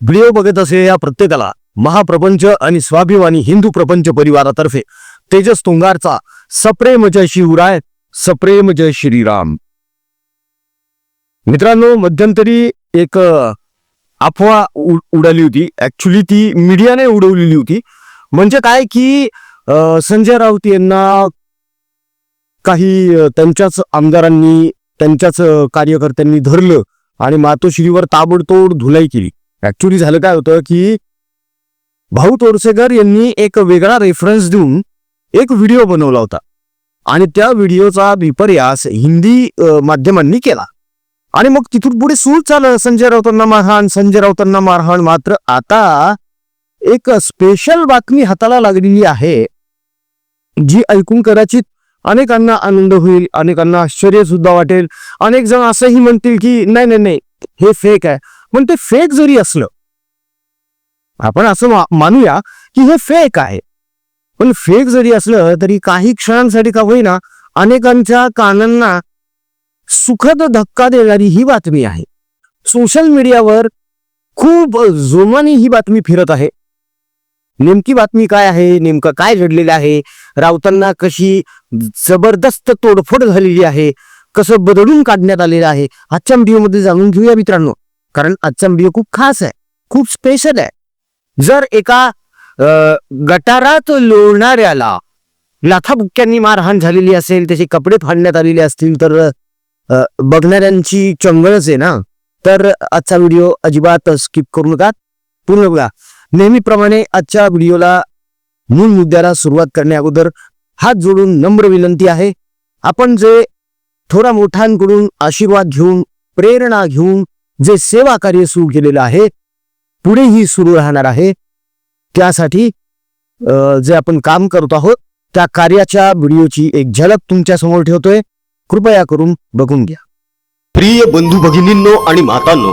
Video बघत असलेल्या प्रत्येकाला महाप्रपंच आणि स्वाभिमानी हिंदू प्रपंच परिवारातर्फे तेजस तुंगारचा सप्रेम जय शिवराय सप्रेम जय श्रीराम मित्रांनो मध्यंतरी एक अफवा उडाली होती. ऍक्च्युली ती मीडियाने उडवलेली होती. म्हणजे काय की संजय राऊत यांना काही त्यांच्याच आमदारांनी त्यांच्याच कार्यकर्त्यांनी धरलं आणि मातोश्रीवर ताबडतोड धुलाई केली. ऍक्च्युली झालं काय होतं की भाऊ तोरसेकर यांनी एक वेगळा रेफरन्स देऊन एक व्हिडिओ बनवला होता. आणि त्या व्हिडिओचा विपर्यास हिंदी माध्यमांनी केला. आणि मग तिथून पुढे सूर चाललं संजय राऊतांना मारहाण. संजय राऊतांना मारहाण मात्र आता एक स्पेशल बातमी हाताला लागलेली आहे जी ऐकून कदाचित अनेकांना आनंद होईल अनेकांना आश्चर्य सुद्धा वाटेल. अनेक जण असंही म्हणतील की नाही नाही नाही हे फेक आहे. पण ते फेक जरी असलं आपण असं मा- मानूया की हे फेक आहे. पण फेक जरी असलं तरी काही क्षणांसाठी का होईना अनेकांच्या कानांना सुखद धक्का देणारी ही बातमी आहे. सोशल मीडियावर खूप जोमाने ही बातमी फिरत आहे. नेमकी बातमी काय आहे? नेमकं काय घडलेलं आहे? राऊतांना कशी जबरदस्त तोडफोड झालेली आहे? कसं बदलून काढण्यात आलेलं आहे? आजच्या व्हिडिओमध्ये जाणून घेऊया मित्रांनो. कारण आजचा व्हिडिओ खूप खास आहे. खूप स्पेशल आहे. जर एका गटारात लोळणाऱ्याला लाथाबुक्क्यांनी मारहाण झालेली असेल त्याचे कपडे फाडण्यात आलेले असतील तर बघणाऱ्यांची चंगळच आहे ना? तर आजचा व्हिडिओ अजिबात स्किप करू नका. पूर्ण बघा. नेहमीप्रमाणे आजच्या व्हिडिओला मूळ मुद्द्याला सुरुवात करण्या अगोदर हात जोडून नम्र विनंती आहे. आपण जे थोडा मोठ्यांकडून आशीर्वाद घेऊन प्रेरणा घेऊन जे सेवा कार्य सुरू केलेलं आहे पुढेही सुरू राहणार आहे. त्यासाठी जे आपण काम करत आहोत त्या कार्याच्या व्हिडिओची एक झलक तुमच्यासमोर ठेवतोय. कृपया करून बघून घ्या. प्रिय बंधू भगिनींनो आणि मातांनो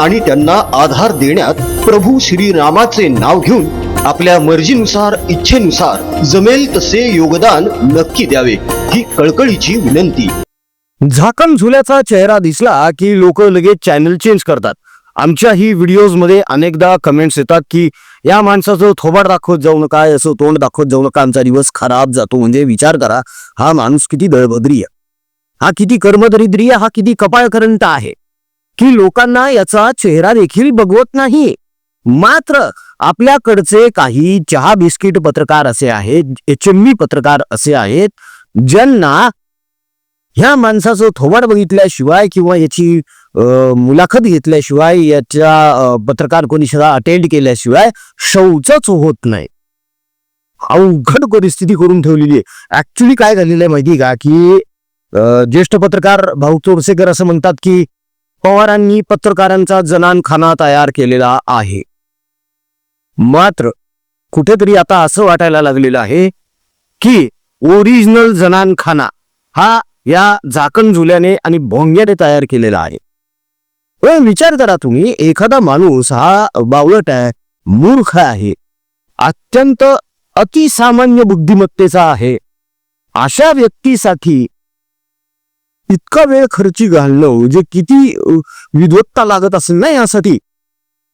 आणि त्यांना आधार देण्यात प्रभू श्रीरामाचे नाव घेऊन आपल्या मर्जीनुसार इच्छेनुसार जमेल तसे योगदान नक्की द्यावे ही कळकळीची विनंती. झाकण झुल्याचा चेहरा दिसला की लोक लगेच चॅनल चेंज करतात. आमच्या ही व्हिडिओजमध्ये अनेकदा कमेंट्स येतात की या माणसाचं थोबाड दाखवत जाऊ नका असं तोंड दाखवत जाऊ नका आमचा दिवस खराब जातो. म्हणजे विचार करा हा माणूस किती दळभद्री आहे हा किती कर्मदरिद्री आहे हा किती कपाळकरंत आहे. की लोकांना याचा चेहरा देखील बघवत नाही. मात्र आपल्याकडचे काही चहा बिस्किट पत्रकार असे आहेत एच पत्रकार असे आहेत ज्यांना ह्या माणसाचं थोबाड बघितल्याशिवाय किंवा याची मुलाखत घेतल्याशिवाय याच्या पत्रकार परिषदा अटेंड केल्याशिवाय शौचच होत नाही. अवघड परिस्थिती करून ठेवलेली आहे. ऍक्च्युली काय झालेलं आहे माहिती का? की ज्येष्ठ पत्रकार भाऊ चोरसेकर असं म्हणतात की पवारांनी पत्रकारांचा जनानखाना तयार केलेला आहे. मात्र कुठेतरी आता असं वाटायला लागलेलं आहे की ओरिजिनल जनानखाना हा या झाकण झुल्याने आणि भोंग्याने तयार केलेला आहे. पण विचार करा तुम्ही एखादा माणूस हा बावळट आहे मूर्ख आहे अत्यंत अतिसामान्य बुद्धिमत्तेचा आहे. अशा व्यक्तीसाठी इतका वेळ खर्ची घालणं म्हणजे किती विद्वत्ता लागत असेल ना यासाठी?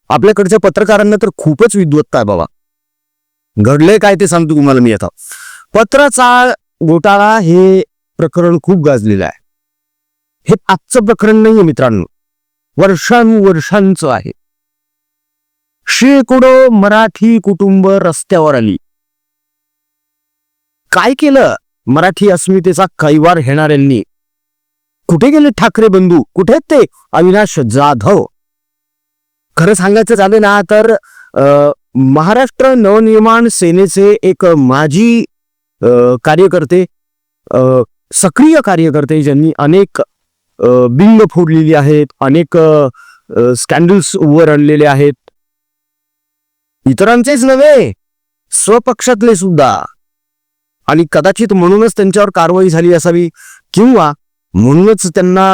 आपल्याकडच्या पत्रकारांना तर खूपच विद्वत्ता आहे बाबा. घडलंय काय ते सांगतो तुम्हाला मी आता. पत्राचा घोटाळा हे प्रकरण खूप गाजलेलं आहे. हे आजचं प्रकरण नाहीये मित्रांनो. वर्षानुवर्षांचं आहे. शेकडो मराठी कुटुंब रस्त्यावर आली. काय केलं मराठी अस्मितेचा कैवार घेणाऱ्यांनी? कुठे गेले ठाकरे बंधू? कुठे आहेत ते? अविनाश जाधव. खरं सांगायचं झालं ना तर महाराष्ट्र नवनिर्माण सेनेचे एक माजी कार्यकर्ते सक्रिय कार्यकर्ते ज्यांनी अनेक बिंग फोडलेली आहेत अनेक स्कॅन्डल्स वर आणलेले आहेत. इतरांचेच नव्हे स्वपक्षातले सुद्धा. आणि कदाचित म्हणूनच त्यांच्यावर कारवाई झाली असावी किंवा म्हणूनच त्यांना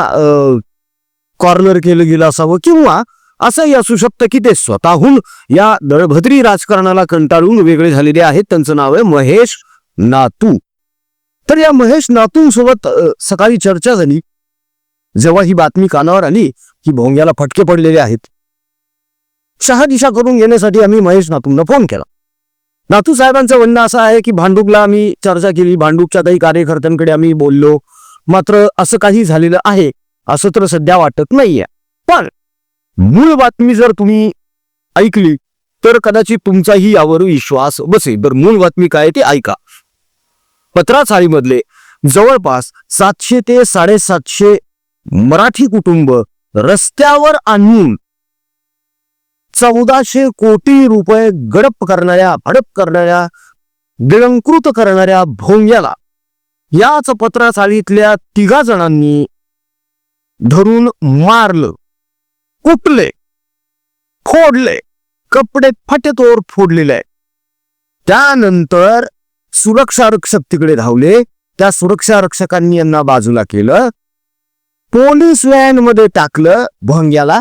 कॉर्नर केलं गेलं असावं किंवा असंही असू शकतं की ते स्वतःहून या दळभद्री राजकारणाला कंटाळून वेगळे झालेले आहेत. त्यांचं नाव आहे महेश नातू. तर या महेश नातूंसोबत सकाळी चर्चा झाली. जेव्हा ही बातमी कानावर आली की भोंग्याला फटके पडलेले आहेत. शहादिशा करून घेण्यासाठी आम्ही महेश नातूंना फोन केला. नातू साहेबांचं म्हणणं असं आहे की भांडूपला आम्ही चर्चा केली. भांडूपच्या काही कार्यकर्त्यांकडे आम्ही बोललो. मात्र असं काही झालेलं आहे असं तर सध्या वाटत नाहीये. पण मूळ बातमी जर तुम्ही ऐकली तर कदाचित तुमचाही यावर विश्वास बसेल. तर मूळ बातमी काय ते ऐका. पत्राचाळीमधले जवळपास सातशे ते साडेसातशे मराठी कुटुंब रस्त्यावर आणून चौदाशे कोटी रुपये गडप करणाऱ्या भडप करणाऱ्या गिळंकृत करणाऱ्या भोंग्याला याच पत्रासाळीतल्या तिघा जणांनी धरून मारलं कुटले फोडले कपडे फटेतोर फोडलेले आहे त्यानंतर सुरक्षा रक्षक तिकडे धावले. त्या सुरक्षा रक्षकांनी यांना बाजूला केलं. पोलीस व्हॅनमध्ये टाकलं भंग्याला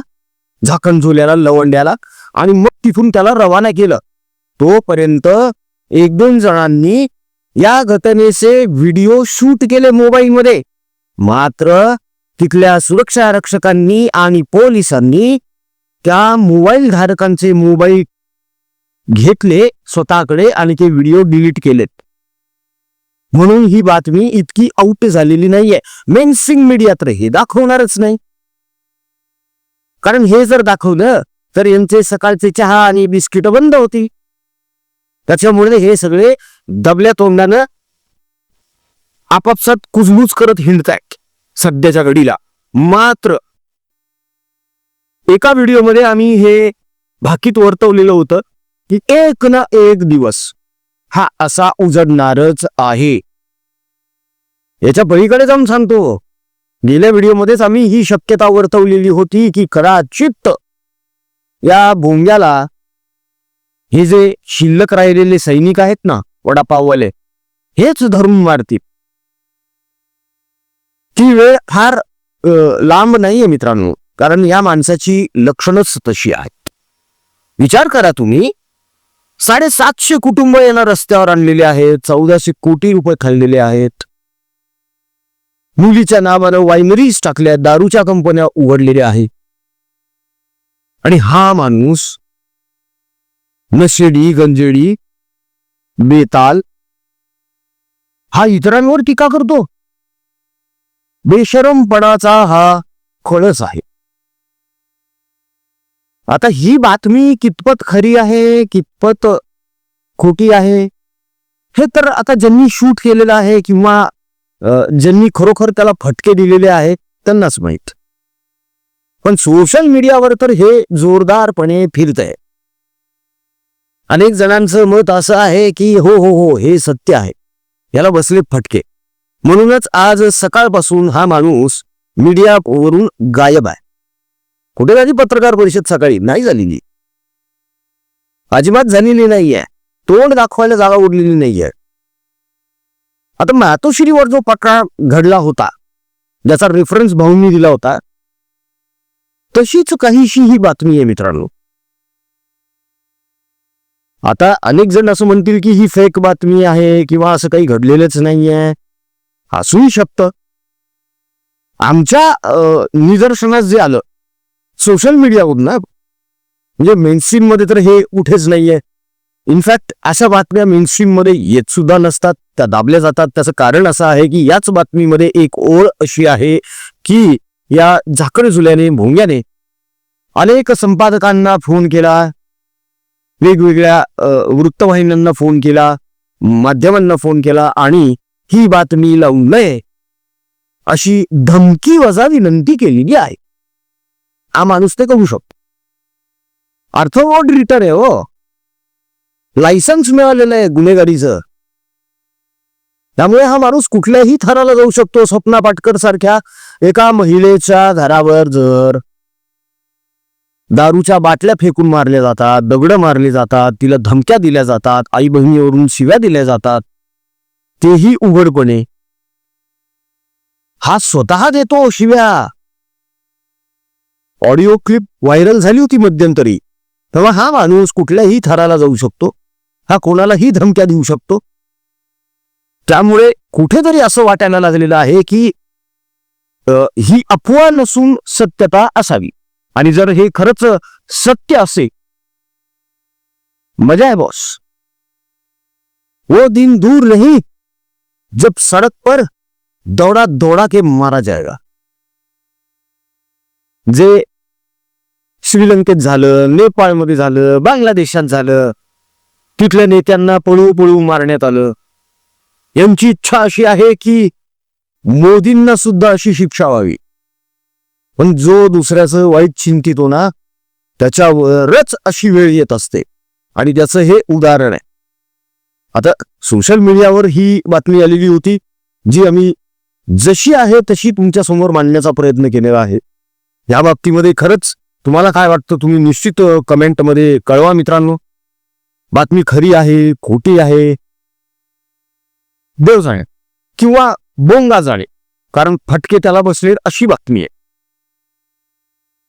झाकण झोल्याला लवंड्याला आणि मग तिथून त्याला रवाना केलं. तोपर्यंत एक दोन जणांनी या घटनेचे व्हिडिओ शूट केले मोबाईलमध्ये. मात्र तिथल्या सुरक्षा रक्षकांनी आणि पोलिसांनी त्या मोबाईल धारकांचे मोबाईल घेतले स्वतःकडे आणि ते व्हिडिओ डिलीट केलेत. म्हणून ही बातमी इतकी आउट झालेली नाहीये. मेन सिंग मीडिया तर हे दाखवणारच नाही. कारण हे जर दाखवलं तर यांचे सकाळचे चहा आणि बिस्किट बंद होती. त्याच्यामुळे हे सगळे दबल्या तोंडानं आपापसात कुजबूज करत हिंडतायत सध्याच्या घडीला. मात्र एका व्हिडिओमध्ये आम्ही हे भाकीत वर्तवलेलं होतं की एक ना एक दिवस हा असा उजडणारच आहे. याच्या पलीकडे जाऊन सांगतो गेल्या व्हिडिओमध्येच आम्ही ही शक्यता वर्तवलेली होती की कदाचित या भोंग्याला हे जे शिल्लक राहिलेले सैनिक आहेत ना वडापाववाले. हेच धरून मारतील. ती वेळ फार लांब नाहीये मित्रांनो. कारण या माणसाची लक्षणच तशी आहेत. विचार करा तुम्ही. साडेसातशे कुटुंब यांना रस्त्यावर आणलेले आहेत. चौदाशे कोटी रुपये खाल्लेले आहेत. मुलीच्या नावानं वायनरीज टाकल्या. दारूच्या कंपन्या उघडलेल्या आहेत. आणि हा माणूस नशेडी गंजेडी बेताल. हा इतरांवर टीका करतो. बेशरमपणाचा हा खळस आहे. आता ही बातमी कितपत खरी आहे कितपत खोटी आहे हे तर आता ज्यांनी शूट केलेलं आहे किंवा ज्यांनी खरोखर त्याला फटके दिलेले आहेत त्यांनाच माहीत. पण सोशल मीडियावर तर हे जोरदारपणे फिरत आहे अनेक जणांचं मत असं आहे की हो हो हो हे सत्य आहे. याला बसले फटके. म्हणूनच आज सकाळपासून हा माणूस मीडियावरून गायब आहे. कुठे झाली पत्रकार परिषद सकाळी? नाही झालेली. अजिबात झालेली नाहीये. तोंड दाखवायला जागा उरलेली नाहीये. आता मातोश्रीवर जो प्रकार घडला होता ज्याचा रेफरन्स भाऊंनी दिला होता तशीच काहीशी ही बातमी आहे मित्रांनो. आता अनेक जण असं म्हणतील की ही फेक बातमी आहे किंवा असं काही घडलेलंच नाही आहे असूही शकतं. आमच्या निदर्शनास जे आलं सोशल मीडियावरून ना म्हणजे मेनस्ट्रीममध्ये तर हे कुठेच नाहीये. इनफॅक्ट अशा बातम्या मेनस्ट्रीममध्ये येत सुद्धा नसतात त्या दाबल्या जातात. त्याचं कारण असं आहे की याच बातमीमध्ये एक ओळ अशी आहे की या झाकड झुल्याने भोंग्याने अनेक संपादकांना फोन केला. वेगवेगळ्या वृत्तवाहिन्यांना फोन केला माध्यमांना फोन केला आणि ही बातमी लावून नये अशी धमकी वजा विनंती केलेली आहे. हा माणूस ते करू शकतो. अर्थवॉर्ड रिटर्न आहे हो. लायसन्स मिळालेलं आहे गुन्हेगारीचं. त्यामुळे हा माणूस कुठल्याही थराला जाऊ शकतो स्वप्ना पाटकर सारख्या एका महिलेच्या घरावर जर दारूच्या बाटल्या फेकून मारल्या जातात दगडं मारले जातात तिला धमक्या दिल्या जातात आई बहिणीवरून शिव्या दिल्या जातात. तेही उघडपणे. हा स्वतः देतो शिव्या. ऑडिओ क्लिप व्हायरल झाली होती मध्यंतरी. तेव्हा हा माणूस कुठल्याही थराला जाऊ शकतो. हा कोणालाही धमक्या देऊ शकतो. त्यामुळे कुठेतरी असं वाटायला लागलेलं आहे की ही अफवा नसून सत्यता असावी. आणि जर हे खरंच सत्य असे मजा आहे बॉस वो दिन दूर नहीं जब सड़क पर दौड़ा दौड़ा के मारा जाएगा। जे श्रीलंकेत झालं नेपाळमध्ये झालं बांगलादेशात झालं तिथल्या नेत्यांना पळू पळू मारण्यात आलं. यांची इच्छा अशी आहे की मोदींना सुद्धा अशी शिक्षा व्हावी. पण जो दुसऱ्याचं वाईट चिंतितो ना त्याच्यावरच अशी वेळ येत असते. आणि त्याचं हे उदाहरण आहे. आता सोशल मीडियावर ही बातमी आलेली होती जी आम्ही जशी आहे तशी तुमच्यासमोर मांडण्याचा प्रयत्न केलेला आहे. या बाबतीमध्ये खरंच तुम्हाला काय वाटतं तुम्ही निश्चित कमेंटमध्ये कळवा मित्रांनो. बातमी खरी आहे खोटी आहे. देव जाणे किंवा बोंगा जाणे कारण फटके त्याला बसले अशी बातमी आहे.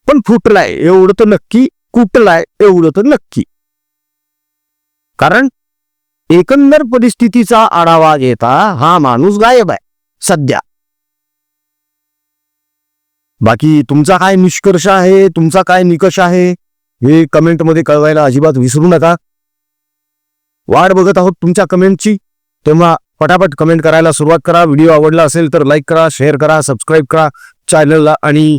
पण फुटलाय एवढं तर नक्की कुठलाय एवढं तर नक्की. कारण एकंदर परिस्थितीचा आढावा घेता हा माणूस गायब आहे सध्या. बाकी तुमचा काय निष्कर्ष आहे तुमचा काय निकष आहे हे कमेंटमध्ये कळवायला अजिबात विसरू नका. वाट बघत आहोत तुमच्या कमेंटची तेव्हा पटापट कमेंट करायला सुरुवात करा. व्हिडिओ आवडला असेल तर लाईक करा शेअर करा सबस्क्राईब करा चॅनलला आणि